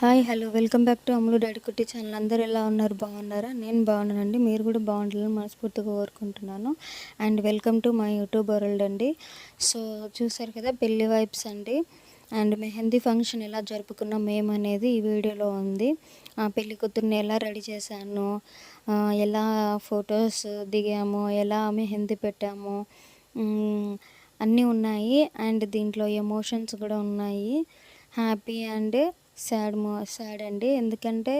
Hi hello. Welcome back to Ammulu daddy Kutti channel. అందరూ ఎలా ఉన్నారు? బాగున్నారా? నేను బాగున్నానండి. మీరు కూడా బాగుండాలని మనస్ఫూర్తిగా కోరుకుంటున్నాను. And welcome to my YouTube world అండి. సో చూసారు కదా పెళ్ళి వైబ్స్ అండి. అండ్ మెహందీ ఫంక్షన్ ఎలా జరుపుకున్నాం మేము అనేది ఈ వీడియోలో ఉంది. ఆ పెళ్ళి కూతుర్ని ఎలా రెడీ చేశాను? ఎలా ఫొటోస్ దిగాము? ఎలా మెహందీ పెట్టాము? అన్నీ ఉన్నాయి. అండ్ దీంట్లో ఎమోషన్స్ కూడా ఉన్నాయి. హ్యాపీ అండ్ సాడ్ మో సాడ్ అండి. ఎందుకంటే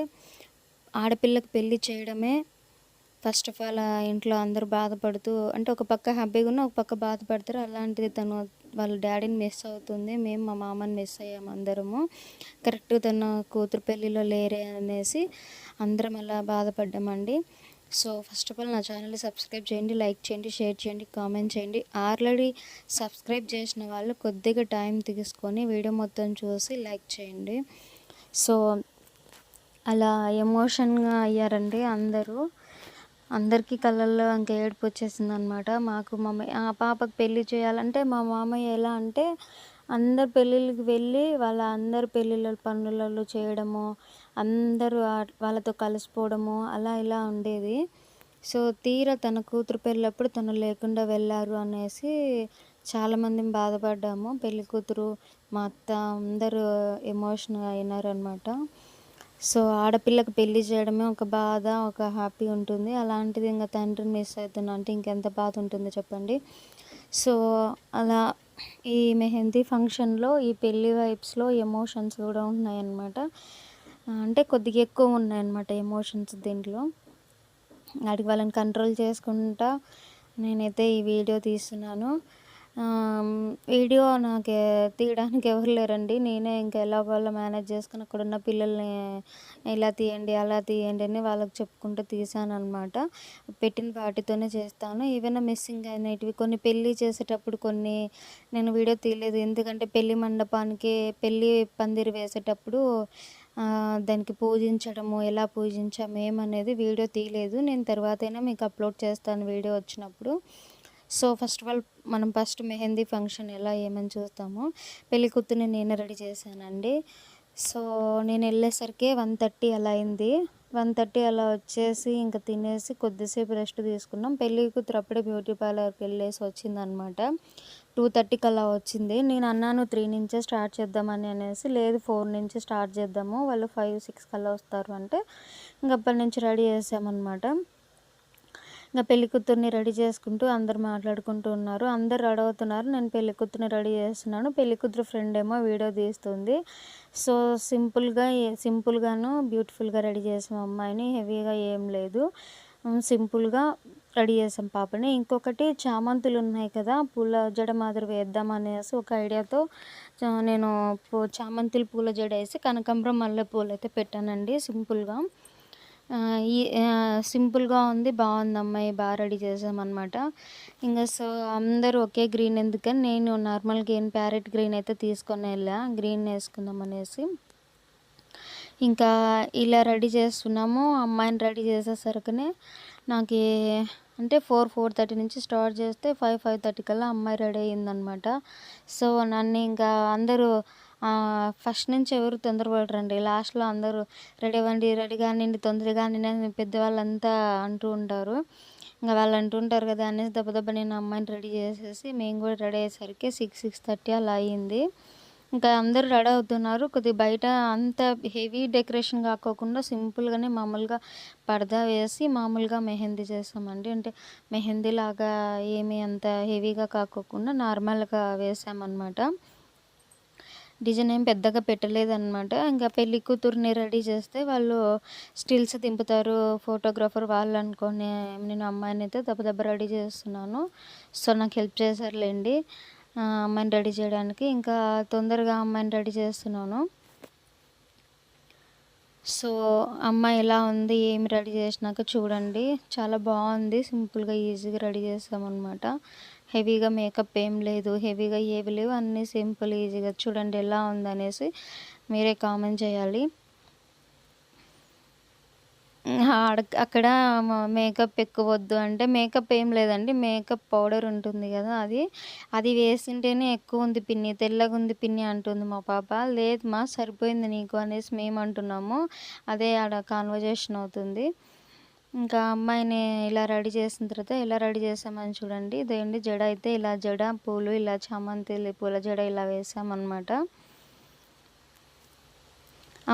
ఆడపిల్లకి పెళ్ళి చేయడమే ఫస్ట్ ఆఫ్ ఆల్ ఆ ఇంట్లో అందరూ బాధపడుతూ అంటే ఒక పక్క హ్యాపీగా ఉన్న ఒక పక్క బాధపడతారు. అలాంటిది తను వాళ్ళ డాడీని మిస్ అవుతుంది. మేము మా మామని మిస్ అయ్యాము అందరము. కరెక్ట్ తన కూతురు పెళ్ళిలో లేరే అనేసి అందరం అలా బాధపడ్డామండి. సో ఫస్ట్ ఆఫ్ ఆల్ నా ఛానల్ని సబ్స్క్రైబ్ చేయండి లైక్ చేయండి షేర్ చేయండి కామెంట్ చేయండి. ఆల్రెడీ సబ్స్క్రైబ్ చేసిన వాళ్ళు కొద్దిగా టైం తీసుకొని వీడియో మొత్తం చూసి లైక్ చేయండి. సో అలా ఎమోషన్గా అయ్యారండి అందరూ. అందరికీ కళ్ళల్లో ఇంకా ఏడుపు వచ్చేసింది అనమాట మాకు మామయ్య ఆ పాపకు పెళ్ళి చేయాలంటే మా మామయ్య ఎలా అంటే అందరు పెళ్ళిళ్ళకి వెళ్ళి వాళ్ళ అందరు పెళ్ళిళ్ళ పనులలో చేయడము అందరూ వాళ్ళతో కలిసిపోవడము అలా ఇలా ఉండేది. సో తీరా తన కూతురు పెళ్ళప్పుడు తను లేకుండా వెళ్ళారు అనేసి చాలామంది బాధపడ్డాము. పెళ్ళి కూతురు మా అత్త అందరూ ఎమోషనల్ అయినారనమాట సో ఆడపిల్లకి పెళ్ళి చేయడమే ఒక బాధ ఒక హ్యాపీ ఉంటుంది. అలాంటిది ఇంకా తండ్రిని మిస్ అవుతున్నా అంటే ఇంకెంత బాధ ఉంటుందో చెప్పండి. సో అలా ఈ మెహందీ ఫంక్షన్లో ఈ పెళ్ళి వైబ్స్లో ఎమోషన్స్ కూడా ఉన్నాయన్నమాట. అంటే కొద్దిగా ఎక్కువ ఉన్నాయన్నమాట ఎమోషన్స్ దీంట్లో. వాటికి వాళ్ళని కంట్రోల్ చేసుకుంటా నేనైతే ఈ వీడియో తీస్తున్నాను. వీడియో నాకు తీయడానికి ఎవరు లేరండి. నేనే ఇంకా ఎలాగోలా మేనేజ్ చేసుకుని అక్కడ ఉన్న పిల్లల్ని ఇలా తీయండి అలా తీయండి అని వాళ్ళకి చెప్పుకుంటూ తీసాను అనమాట పెట్టిన వాటితోనే చేస్తాను. ఏవైనా మిస్సింగ్ అయినవి కొన్ని పెళ్ళి చేసేటప్పుడు కొన్ని నేను వీడియో తీయలేదు. ఎందుకంటే పెళ్ళి మండపానికి పెళ్ళి పందిరి వేసేటప్పుడు దానికి పూజించడము ఎలా పూజించాము ఏమనేది వీడియో తీయలేదు. నేను తర్వాతైనా మీకు అప్లోడ్ చేస్తాను వీడియో వచ్చినప్పుడు. సో ఫస్ట్ ఆఫ్ ఆల్ మనం ఫస్ట్ మెహందీ ఫంక్షన్ ఎలా ఏమని చూస్తాము పెళ్ళి కూతుర్ని నేను రెడీ చేశానండి. సో నేను వెళ్ళేసరికి వన్ థర్టీ అలా అయింది. వన్ థర్టీ అలా వచ్చేసి ఇంకా తినేసి కొద్దిసేపు రెస్ట్ తీసుకున్నాం. పెళ్ళి కూతురు అప్పుడే బ్యూటీ పార్లర్కి వెళ్ళేసి వచ్చిందనమాట. టూ థర్టీకి అలా వచ్చింది. నేను అన్నాను త్రీ నుంచే స్టార్ట్ చేద్దామని అనేసి లేదు ఫోర్ నుంచి స్టార్ట్ చేద్దాము వాళ్ళు ఫైవ్ సిక్స్ కల్లా వస్తారు అంటే ఇంకప్పటి నుంచి రెడీ చేసామన్నమాట ఇంకా పెళ్ళికూతుర్ని రెడీ చేసుకుంటూ అందరు మాట్లాడుకుంటూ ఉన్నారు. అందరు రెడీ అవుతున్నారు. నేను పెళ్ళికూతుర్ని రెడీ చేస్తున్నాను. పెళ్ళికూతురు ఫ్రెండ్ ఏమో వీడియో తీస్తుంది. సో సింపుల్గా సింపుల్గాను బ్యూటిఫుల్గా రెడీ చేసాం అమ్మాయిని హెవీగా ఏం లేదు. సింపుల్గా రెడీ చేసాం పాపని. ఇంకొకటి చామంతులు ఉన్నాయి కదా పూల జడ మాదిరి వేద్దాం అనేసి ఒక ఐడియాతో నేను పూ- చామంతులు పూల జడ వేసి కనకాంబరం మల్లెపూలు అయితే పెట్టానండి సింపుల్గా ఈ సింపుల్గా ఉంది బాగుంది అమ్మాయి బాగా రెడీ చేసామన్నమాట. ఇంకా సో అందరూ ఒకే గ్రీన్ ఎందుకని నేను నార్మల్ గ్రీన్ ప్యారెట్ గ్రీన్ అయితే తీసుకొని వెళ్ళా గ్రీన్ వేసుకుందాం అనేసి. ఇంకా ఇలా రెడీ చేస్తున్నాము అమ్మాయిని రెడీ చేసేసరికనే నాకు అంటే ఫోర్ ఫోర్ థర్టీ నుంచి స్టార్ట్ చేస్తే ఫైవ్ ఫైవ్ థర్టీ కల్లా అమ్మాయి రెడీ అయ్యిందనమాట సో నన్ను ఇంకా అందరూ ఫస్ట్ నుంచి ఎవరు తొందరపడరండి. లాస్ట్లో అందరూ రెడీ అవ్వండి రెడీ కానివ్వండి తొందరగా కానివ్వండి పెద్దవాళ్ళంతా అంటూ ఉంటారు. ఇంకా వాళ్ళు అంటుంటారు కదా అనేసి దెబ్బ దెబ్బ నేను అమ్మాయిని రెడీ చేసేసి మేము కూడా రెడీ అయ్యేసరికి సిక్స్ సిక్స్ థర్టీ అలా అయ్యింది. ఇంకా అందరూ రెడీ అవుతున్నారు. కొద్దిగా బయట అంత హెవీ డెకరేషన్ కాకోకుండా సింపుల్గానే మామూలుగా పరదా వేసి మామూలుగా మెహందీ చేస్తామండి అంటే మెహందీ లాగా ఏమీ అంత హెవీగా కాకోకుండా నార్మల్గా వేసామన్నమాట. డిజైన్ ఏం పెద్దగా పెట్టలేదన్నమాట. ఇంకా పెళ్ళి కూతుర్ని రెడీ చేస్తే వాళ్ళు స్టిల్స్ దింపుతారు. ఫోటోగ్రాఫర్ వాళ్ళు అనుకొని నేను అమ్మాయిని అయితే దెబ్బ దెబ్బ రెడీ చేస్తున్నాను. సో నాకు హెల్ప్ చేశారులేండి. అమ్మాయిని రెడీ చేయడానికి ఇంకా తొందరగా అమ్మాయిని రెడీ చేస్తున్నాను. సో అమ్మాయి ఎలా ఉంది ఏమి రెడీ చేసినాక చూడండి. చాలా బాగుంది. సింపుల్గా ఈజీగా రెడీ చేస్తామన్నమాట హెవీగా మేకప్ ఏం లేదు హెవీగా ఏవి లేవు అన్నీ సింపుల్ ఈజీగా చూడండి ఎలా ఉంది అనేసి మీరే కామెంట్ చేయాలి. అక్కడ మేకప్ ఎక్కువద్దు అంటే మేకప్ ఏం లేదండి మేకప్ పౌడర్ ఉంటుంది కదా అది. అది వేసింటేనే ఎక్కువ ఉంది పిన్ని తెల్లగా ఉంది పిన్ని అంటుంది మా పాప. లేదు మా సరిపోయింది నీకు అనేసి మేము అంటున్నాము అదే ఆడ కాన్వర్జేషన్ అవుతుంది. ఇంకా అమ్మాయిని ఇలా రెడీ చేసిన తర్వాత ఇలా రెడీ చేసామని చూడండి. ఇదేంటి జడ అయితే ఇలా జడ పూలు ఇలా చామంతి పూల జడ ఇలా వేసామన్నమాట.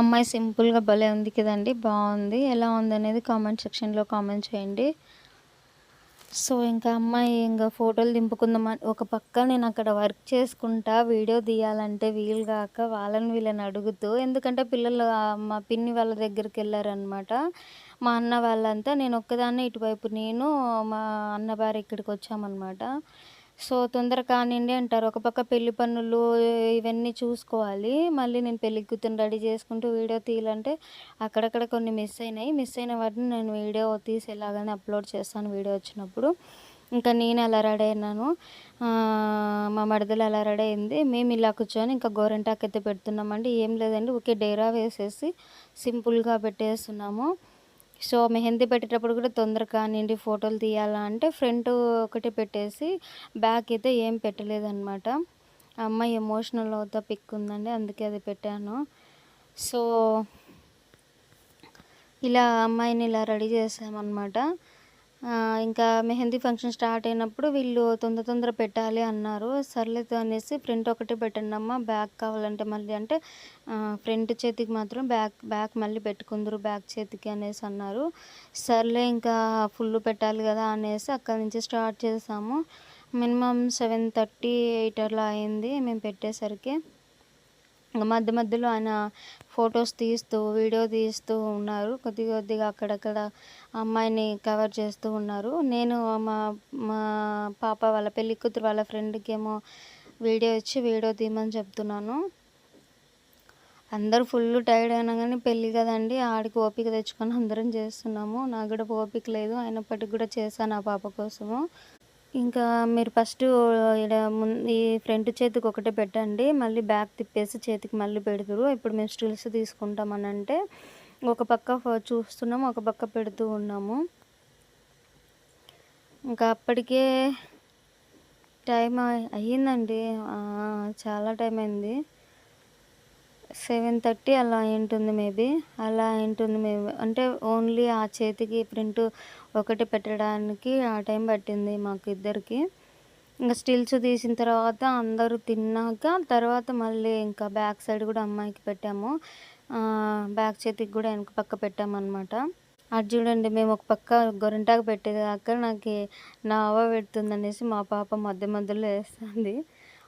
అమ్మాయి సింపుల్గా భలే ఉంది కదండి బాగుంది. ఎలా ఉంది అనేది కామెంట్ సెక్షన్లో కామెంట్ చేయండి. సో ఇంకా అమ్మాయి ఇంకా ఫోటోలు దింపుకుందామని ఒక పక్క నేను అక్కడ వర్క్ చేసుకుంటా వీడియో తీయాలంటే వీలు కాక వాళ్ళని వీళ్ళని అడుగుతూ ఎందుకంటే పిల్లలు మా పిన్ని వాళ్ళ దగ్గరికి వెళ్ళారనమాట మా అన్న వాళ్ళంతా నేను ఒక్కదాన్నే ఇటువైపు నేను మా అన్న భార్య ఇక్కడికి వచ్చామన్నమాట. సో తొందర కానివ్వండి అంటారు. ఒక పక్క పెళ్ళి పనులు ఇవన్నీ చూసుకోవాలి. మళ్ళీ నేను పెళ్ళి కూతురు రెడీ చేసుకుంటూ వీడియో తీయాలంటే అక్కడక్కడ కొన్ని మిస్ అయినాయి. మిస్ అయిన వాటిని నేను వీడియో తీసి ఎలాగైనా అప్లోడ్ చేస్తాను వీడియో వచ్చినప్పుడు. ఇంకా నేను ఎలా రెడీ అయినాను. మా మడదలు ఎలా రెడీ అయింది. మేము ఇలా కూర్చొని ఇంకా గోరెంటాకైతే అయితే పెడుతున్నామండి. ఏం లేదండి ఒకే డేరా వేసేసి సింపుల్గా పెట్టేస్తున్నాము. సో మెహందీ పెట్టేటప్పుడు కూడా తొందర కానివ్వండి ఫోటోలు తీయాలా అంటే ఫ్రంట్ ఒకటి పెట్టేసి బ్యాక్ అయితే ఏం పెట్టలేదన్నమాట. అమ్మాయి ఎమోషనల్ అవుతా పిక్ ఉందండి అందుకే అది పెట్టాను. సో ఇలా అమ్మాయిని ఇలా రెడీ చేసామన్నమాట ఇంకా మెహందీ ఫంక్షన్ స్టార్ట్ అయినప్పుడు వీళ్ళు తొందర తొందర పెట్టాలి అన్నారు. సర్లేదు అనేసి ఫ్రంట్ ఒకటి పెట్టండి అమ్మ బ్యాక్ కావాలంటే మళ్ళీ అంటే ఫ్రంట్ చేతికి మాత్రం బ్యాక్ బ్యాక్ మళ్ళీ పెట్టుకుందరు బ్యాక్ చేతికి అనేసి అన్నారు. సర్లే ఇంకా ఫుల్ పెట్టాలి కదా అనేసి అక్కడి నుంచి స్టార్ట్ చేసాము. మినిమం సెవెన్ థర్టీ ఎయిట్ అలా అయింది మేము పెట్టేసరికి. మధ్య మధ్యలో ఆయన ఫొటోస్ తీస్తూ వీడియో తీస్తూ ఉన్నారు. కొద్ది కొద్దిగా అక్కడక్కడ అమ్మాయిని కవర్ చేస్తూ ఉన్నారు. నేను మా మా పాప వాళ్ళ పెళ్ళి కూతురు వాళ్ళ ఫ్రెండ్కి ఏమో వీడియో ఇచ్చి వీడియో తీయమని చెప్తున్నాను. అందరూ ఫుల్ టైర్డ్ అయినా కానీ పెళ్ళి కదండి ఆడికి ఓపిక తెచ్చుకొని అందరం చేస్తున్నాము. నాకు కూడా ఓపిక లేదు అయినప్పటికీ కూడా చేశాను ఆ పాప కోసము. ఇంకా మీరు ఫస్ట్ ఇక్కడ ముందు ఈ ఫ్రంట్ చేతికి ఒకటే పెట్టండి మళ్ళీ బ్యాక్ తిప్పేసి చేతికి మళ్ళీ పెడతారు. ఇప్పుడు మేము స్టిల్స్ తీసుకుంటామని అంటే ఒక పక్క చూస్తున్నాము ఒక పక్క పెడుతూ ఉన్నాము. ఇంకా అప్పటికే టైం అయ్యిందండి. చాలా టైం అయింది. సెవెన్ థర్టీ అలా ఉంటుంది మేబీ. అలా ఉంటుంది మేబీ. అంటే ఓన్లీ ఆ చేతికి ప్రింట్ ఒకటి పెట్టడానికి ఆ టైం పట్టింది మాకు ఇద్దరికి. ఇంకా స్టిల్స్ తీసిన తర్వాత అందరూ తిన్నాక తర్వాత మళ్ళీ ఇంకా బ్యాక్ సైడ్ కూడా అమ్మాయికి పెట్టాము. బ్యాక్ చేతికి కూడా వెనక పక్క పెట్టామన్నమాట. అది చూడండి మేము ఒక పక్క గొరంటాకు పెట్టేదాకా నాకు నావ పెడుతుంది అనేసి మా పాప మధ్య మధ్యలో వేస్తుంది.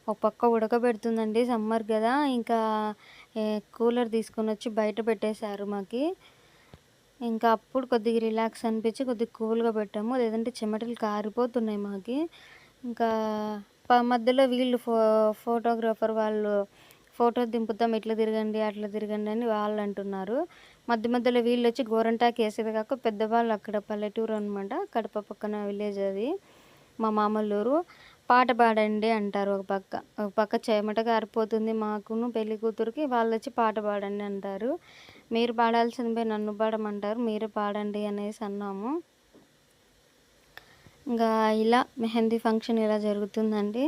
ఒక పక్క ఉడకబెడుతుందండి సమ్మర్ కదా ఇంకా కూలర్ తీసుకొని వచ్చి బయట పెట్టేశారు మాకు. ఇంకా అప్పుడు కొద్దిగా రిలాక్స్ అనిపించి కొద్దిగా కూల్గా పెట్టాము. లేదంటే చెమటలు కారిపోతున్నాయి మాకు. ఇంకా మధ్యలో వీళ్ళు ఫో ఫోటోగ్రాఫర్ వాళ్ళు ఫోటో దింపుతాం ఇట్లా తిరగండి అట్లా తిరగండి అని వాళ్ళు అంటున్నారు. మధ్య మధ్యలో వీళ్ళు వచ్చి గోరంటాకి వేసేది కాక పెద్దవాళ్ళు అక్కడ పల్లెటూరు అనమాట కడప పక్కన విలేజ్ అది మా మామల్లూరు పాట పాడండి అంటారు ఒక పక్క. ఒక పక్క చెమట కారిపోతుంది మాకును పెళ్ళి కూతురికి వాళ్ళు వచ్చి పాట పాడండి అంటారు. మీరు పాడాల్సిందే నన్ను పాడమంటారు మీరు పాడండి అనేసి అన్నాము. ఇంకా ఇలా మెహందీ ఫంక్షన్ ఇలా జరుగుతుందండి.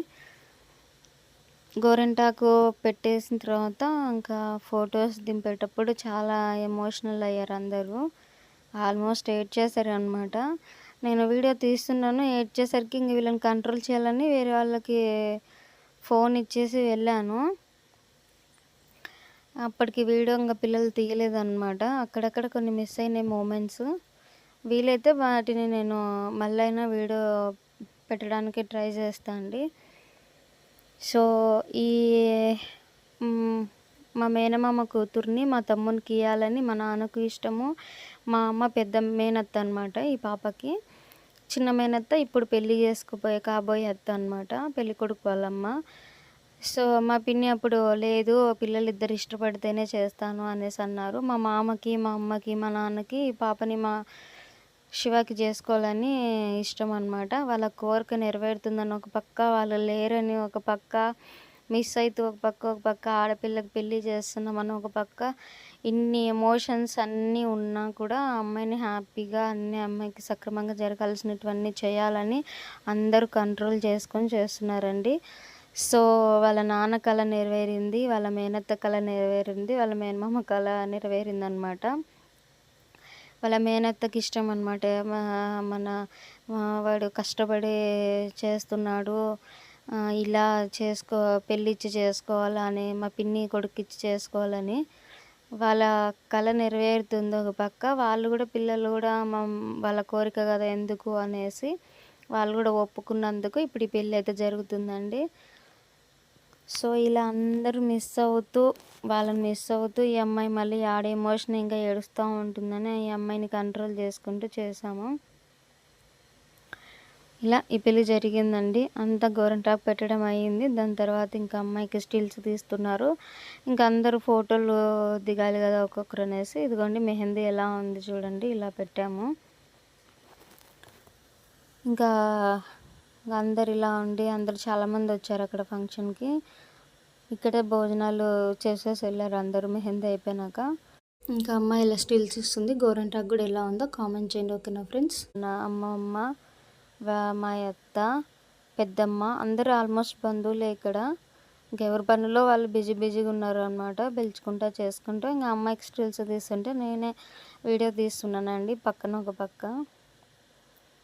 గోరెంటాకు పెట్టేసిన తర్వాత ఇంకా ఫొటోస్ దింపేటప్పుడు చాలా ఎమోషనల్ అయ్యారు అందరూ. ఆల్మోస్ట్ ఏడ్ చేశారు అనమాట నేను వీడియో తీస్తున్నాను ఏడ్చేసరికి ఇంక వీళ్ళని కంట్రోల్ చేయాలని వేరే వాళ్ళకి ఫోన్ ఇచ్చేసి వెళ్ళాను. అప్పటికి వీడియో ఇంకా పిల్లలు తీయలేదన్నమాట. అక్కడక్కడ కొన్ని మిస్ అయినాయి మూమెంట్స్ వీలైతే వాటిని నేను మళ్ళైనా వీడియో పెట్టడానికి ట్రై చేస్తా అండి. సో ఈ మా మేనమామ కూతుర్ని మా తమ్మునికి ఇవ్వాలని మా నాన్నకు ఇష్టము. మా అమ్మ పెద్ద మేనత్త అనమాట ఈ పాపకి. చిన్న మేనత్త ఇప్పుడు పెళ్ళి చేసుకుపోయే కాబోయే అత్త అనమాట పెళ్ళి కొడుకు వాళ్ళమ్మ. సో మా పిన్ని అప్పుడు లేదు పిల్లలు ఇద్దరు ఇష్టపడితేనే చేస్తాను అనేసి అన్నారు. మా మామకి మా అమ్మకి మా నాన్నకి పాపని మా శివకి చేసుకోవాలని ఇష్టం అనమాట వాళ్ళ కోరిక నెరవేరుతుందని ఒక పక్క వాళ్ళు లేరని ఒక పక్క మిస్ అవుతూ ఒక పక్క ఒక పక్క ఆడపిల్లకి పెళ్ళి చేస్తున్నామని ఒక పక్క ఇన్ని ఎమోషన్స్ అన్నీ ఉన్నా కూడా అమ్మాయిని హ్యాపీగా అన్ని అమ్మాయికి సక్రమంగా జరగాల్సినటువన్నీ చేయాలని అందరూ కంట్రోల్ చేసుకొని చేస్తున్నారండి. సో వాళ్ళ నాన్న కళ నెరవేరింది వాళ్ళ మేనత్త కళ నెరవేరింది వాళ్ళ మేనమామ కళ నెరవేరింది అనమాట వాళ్ళ మేనత్తకి ఇష్టం అనమాట మన వాడు కష్టపడి చేస్తున్నాడు. ఇలా చేసుకో పెళ్ళిచ్చి చేసుకోవాలని మా పిన్ని కొడుకిచ్చి చేసుకోవాలని వాళ్ళ కళ నెరవేరుతుందో ఒక పక్క. వాళ్ళు కూడా పిల్లలు కూడా మా వాళ్ళ కోరిక కదా ఎందుకు అనేసి వాళ్ళు కూడా ఒప్పుకున్నందుకు ఇప్పుడు ఈ పెళ్ళి అయితే జరుగుతుందండి. సో ఇలా అందరూ మిస్ అవుతూ వాళ్ళని మిస్ అవుతూ ఈ అమ్మాయి మళ్ళీ ఆడ ఎమోషన్ ఇంకా ఏడుస్తూ ఉంటుందని ఈ అమ్మాయిని కంట్రోల్ చేసుకుంటూ చేసాము ఇలా ఈ పెళ్ళి జరిగిందండి. అంతా గోరంటాకు పెట్టడం అయ్యింది. దాని తర్వాత ఇంకా అమ్మాయికి స్టిల్స్ తీస్తున్నారు. ఇంకా అందరూ ఫోటోలు దిగాలి కదా ఒక్కొక్కరు అనేసి ఇదిగోండి మెహందీ ఎలా ఉంది చూడండి. ఇలా పెట్టాము. ఇంకా అందరు ఇలా ఉండి అందరు చాలామంది వచ్చారు అక్కడ ఫంక్షన్కి. ఇక్కడే భోజనాలు చేసేసి వెళ్ళారు అందరూ. మెహందీ అయిపోయినాక ఇంకా అమ్మాయి ఇలా స్టిల్స్ ఇస్తుంది. గోరంటాకు కూడా ఎలా ఉందో కామెంట్ చేయండి. ఓకేనా ఫ్రెండ్స్? నా అమ్మమ్మ మా అత్త పెద్దమ్మ అందరూ ఆల్మోస్ట్ బంధువులే ఇక్కడ. ఇంకెవరి పనిలో వాళ్ళు బిజీ బిజీగా ఉన్నారు అనమాట పిలుచుకుంటా చేసుకుంటూ. ఇంకా అమ్మాయికి స్టిల్స్ తీస్తుంటే నేనే వీడియో తీస్తున్నానండి పక్కన ఒక పక్క.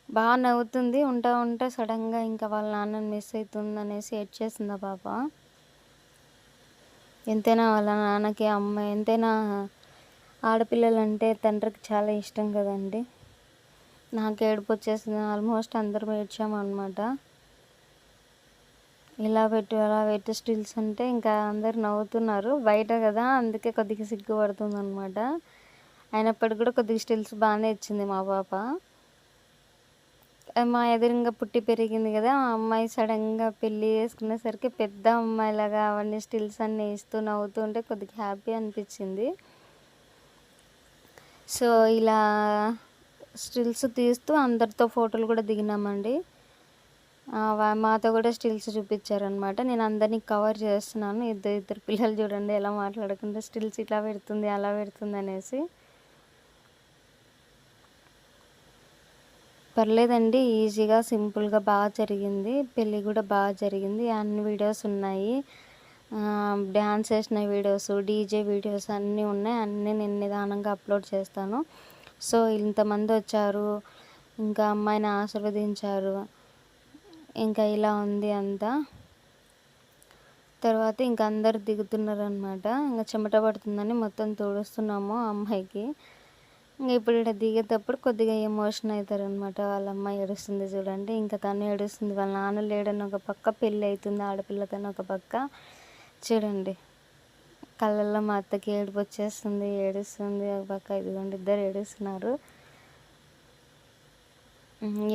బాగా నవ్వుతుంది ఉంటా ఉంటే సడన్గా ఇంకా వాళ్ళ నాన్నని మిస్ అవుతుంది అనేసి ఎడ్ చేసింది పాప. ఎంతైనా వాళ్ళ నాన్నకి అమ్మ ఎంతైనా ఆడపిల్లలు అంటే తండ్రికి చాలా ఇష్టం కదండి. నాకు ఏడుపు వచ్చేసింది ఆల్మోస్ట్ అందరం ఏడ్చామన్నమాట. ఇలా పెట్టు అలా పెట్టు స్టిల్స్ అంటే ఇంకా అందరు నవ్వుతున్నారు. బయట కదా అందుకే కొద్దిగా సిగ్గుపడుతుంది అనమాట అయినప్పటికీ కూడా కొద్దిగా స్టిల్స్ బాగానే ఇచ్చింది మా పాప. మా ఎదురుగా పుట్టి పెరిగింది కదా ఆ అమ్మాయి సడన్గా పెళ్ళి చేసుకునేసరికి పెద్ద అమ్మాయిలాగా అవన్నీ స్టిల్స్ అన్నీ ఇస్తూ నవ్వుతూ ఉంటే కొద్దిగా హ్యాపీ అనిపించింది. సో ఇలా స్టిల్స్ తీస్తూ అందరితో ఫోటోలు కూడా దిగినామండి. మాతో కూడా స్టిల్స్ చూపించారనమాట నేను అందరినీ కవర్ చేస్తున్నాను. ఇద్దరు ఇద్దరు పిల్లలు చూడండి ఎలా మాట్లాడకుండా స్టిల్స్ ఇట్లా పెడుతుంది అలా పెడుతుంది అనేసి. పర్లేదండి ఈజీగా సింపుల్గా బాగా జరిగింది. పెళ్ళి కూడా బాగా జరిగింది. అన్ని వీడియోస్ ఉన్నాయి. డ్యాన్స్ వేసిన వీడియోస్ డీజే వీడియోస్ అన్నీ ఉన్నాయి. అన్నీ నేను నిదానంగా అప్లోడ్ చేస్తాను. సో ఇంతమంది వచ్చారు ఇంకా అమ్మాయిని ఆశీర్వదించారు. ఇంకా ఇలా ఉంది అంతా. తర్వాత ఇంకా అందరు దిగుతున్నారు అనమాట ఇంకా చెమట పడుతుందని మొత్తం తోడుస్తున్నాము అమ్మాయికి. ఇంకా ఇప్పుడు ఇక్కడ దిగేటప్పుడు కొద్దిగా ఎమోషన్ అవుతారు అనమాట వాళ్ళ అమ్మాయి ఏడుస్తుంది చూడండి. ఇంకా తను ఏడుస్తుంది. వాళ్ళ నాన్న లేడని ఒక పక్క పెళ్ళి అవుతుంది ఆడపిల్లకని ఒక పక్క. చూడండి. కళ్ళల్లో మా అత్తకి ఏడుపు వచ్చేస్తుంది ఏడుస్తుంది. ఒక పక్క ఇదిగోండి ఇద్దరు ఏడుస్తున్నారు.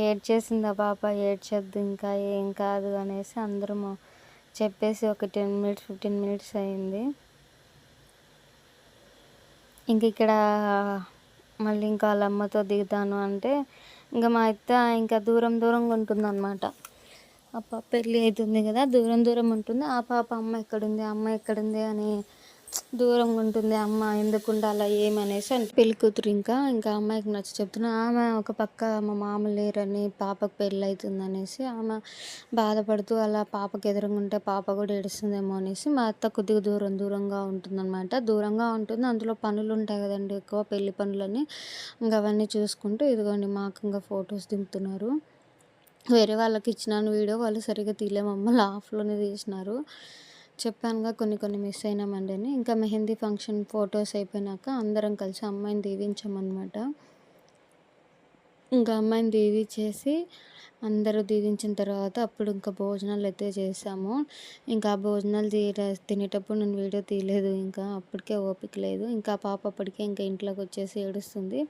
ఏడ్చేసింది ఆ పాప? ఏడ్చొద్దు ఇంకా ఏం కాదు అనేసి అందరము చెప్పేసి ఒక టెన్ మినిట్స్ ఫిఫ్టీన్ మినిట్స్ అయింది. ఇంక ఇక్కడ మళ్ళీ ఇంకా వాళ్ళ అమ్మతో దిగుతాను అంటే ఇంకా మా అత్త ఇంకా దూరం దూరంగా ఉంటుందన్నమాట. ఆ పాప పెళ్ళి అవుతుంది కదా దూరం దూరం ఉంటుంది. ఆ పాప అమ్మ ఎక్కడుంది అమ్మ ఎక్కడుంది అని దూరంగా ఉంటుంది అమ్మ ఎందుకు ఉండాలా ఏమనేసి అని. పెళ్ళి కూతురు ఇంకా ఇంకా అమ్మాయికి నచ్చి చెప్తున్నా ఆమె ఒక పక్క మా మామ లేరని పాపకు పెళ్ళి అవుతుంది అనేసి ఆమె బాధపడుతూ అలా పాపకి ఎదురుగా ఉంటే పాప కూడా ఏడుస్తుందేమో అనేసి మా అత్త కొద్దిగా దూరం దూరంగా ఉంటుందన్నమాట. దూరంగా ఉంటుంది అందులో పనులు ఉంటాయి కదండి ఎక్కువ పెళ్ళి పనులని ఇంకా అవన్నీ చూసుకుంటూ ఇదిగోండి మాకు ఇంకా ఫొటోస్ దింపుతున్నారు. వేరే వాళ్ళకి ఇచ్చినాను వీడియో వాళ్ళు సరిగ్గా తీయలేమమ్మ లాఫ్లోనే తీసినారు. చెప్పానుగా కొన్ని కొన్ని మిస్ అయినామండి అని. ఇంకా మెహందీ ఫంక్షన్ ఫొటోస్ అయిపోయినాక అందరం కలిసి అమ్మాయిని దీవించామన్నమాట. ఇంకా అమ్మాయిని దీవించేసి అందరూ దీవించిన తర్వాత అప్పుడు ఇంకా భోజనాలు అయితే చేసాము. ఇంకా భోజనాలు తీయ తినేటప్పుడు నేను వీడియో తీయలేదు ఇంకా అప్పటికే ఓపిక లేదు. ఇంకా పాప అప్పటికే ఇంకా ఇంట్లోకి వచ్చేసి ఏడుస్తుంది.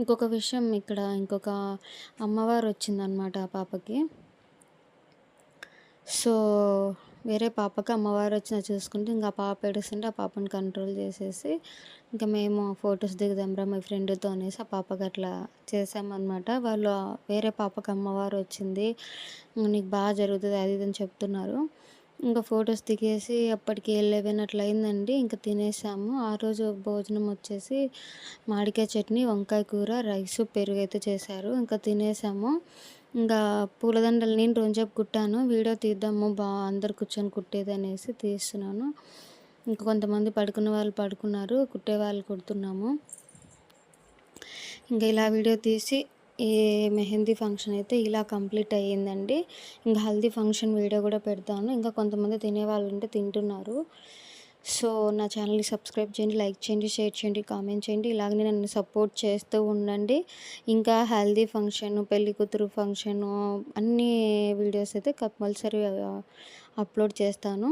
ఇంకొక విషయం ఇక్కడ ఇంకొక అమ్మవారు వచ్చిందనమాట ఆ పాపకి. సో వేరే పాపకి అమ్మవారు వచ్చిన చూసుకుంటే ఇంకా పాప ఏడుస్తుంటే ఆ పాపని కంట్రోల్ చేసేసి ఇంకా మేము ఫొటోస్ దిగుదాంరా మీ ఫ్రెండ్తో అనేసి ఆ పాపకి అట్లా చేసామన్నమాట. వాళ్ళు వేరే పాపకి అమ్మవారు వచ్చింది. నీకు బాగా జరుగుతుంది అది ఇది అని చెప్తున్నారు. ఇంకా ఫొటోస్ దిగేసి అప్పటికి లెవెన్ అట్లా అయిందండి. ఇంకా తినేసాము. ఆ రోజు భోజనం వచ్చేసి మామిడికాయ చట్నీ వంకాయ కూర రైస్ పెరుగు అయితే చేశారు. ఇంకా తినేసాము. ఇంకా పూలదండలు నేను రోజు కుట్టాను. వీడియో తీద్దాము బా అందరు కూర్చొని కుట్టేది అనేసి తీస్తున్నాను. ఇంకా కొంతమంది పడుకున్న వాళ్ళు పడుకున్నారు కుట్టే వాళ్ళు కుడుతున్నాము. ఇంకా ఇలా వీడియో తీసి ఈ మెహందీ ఫంక్షన్ అయితే ఇలా కంప్లీట్ అయ్యిందండి. ఇంకా హల్దీ ఫంక్షన్ వీడియో కూడా పెడతాను. ఇంకా కొంతమంది తినేవాళ్ళు ఉంటే తింటున్నారు. సో నా ఛానల్ని సబ్స్క్రైబ్ చేయండి లైక్ చేయండి షేర్ చేయండి కామెంట్ చేయండి. ఇలాగనే నన్ను సపోర్ట్ చేస్తూ ఉండండి. ఇంకా హెల్దీ ఫంక్షన్ పెళ్ళి కూతురు ఫంక్షను అన్ని వీడియోస్ అయితే కంపల్సరీ అప్లోడ్ చేస్తాను.